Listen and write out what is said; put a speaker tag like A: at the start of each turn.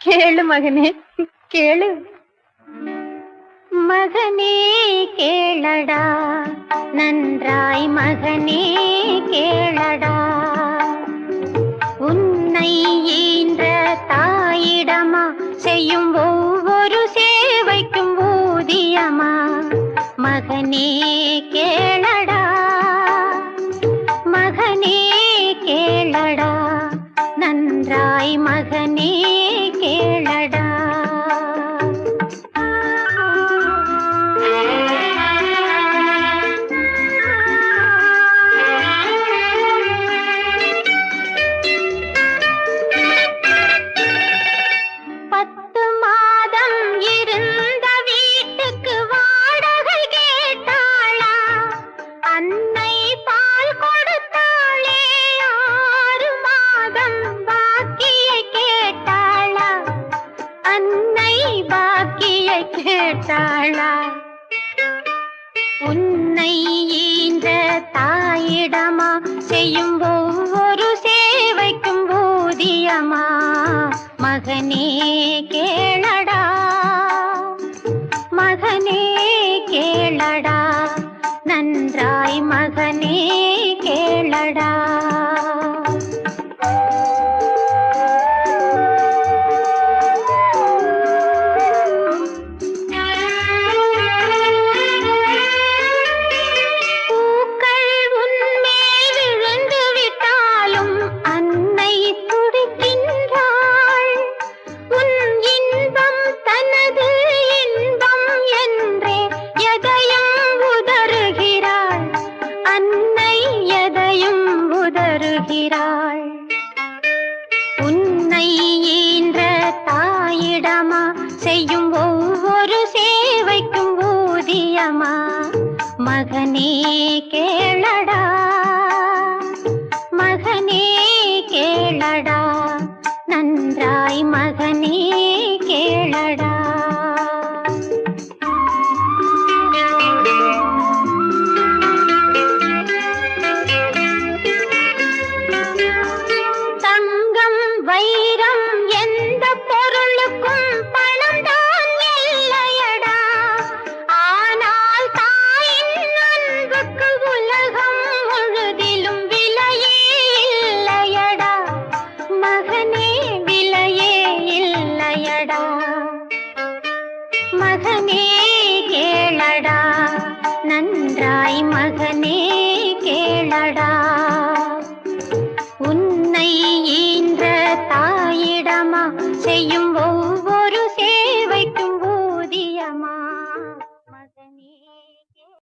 A: கேளு மகனே கேளு. மகனே கேளடா. நன்றாய் மகனே கேளடா. உன்னை ஈன்ற தாயிடமா செய்யும் ஒவ்வொரு சேவைக்கும் ஊதியமா? மகனே கேளடா தன்னை பாக்கிய கேட்டாளா? உன்னை ஈன்ற தாயிடமா? செய்யும் ஒவ்வொரு சேவைக்கும் ஊதியமா? மகனே கேளடா. மகனே கேளடா. நன்றாய் மகனே கேளடா. உதறுகிறாள் உன்னை ஈன்ற தாயிடமா செய்யும் ஒவ்வொரு சேவைக்கும் ஊதியமா? மகனே கேளடா. மகனே கேளடா. நன்றாய் மகனே கேளடா. உன்னை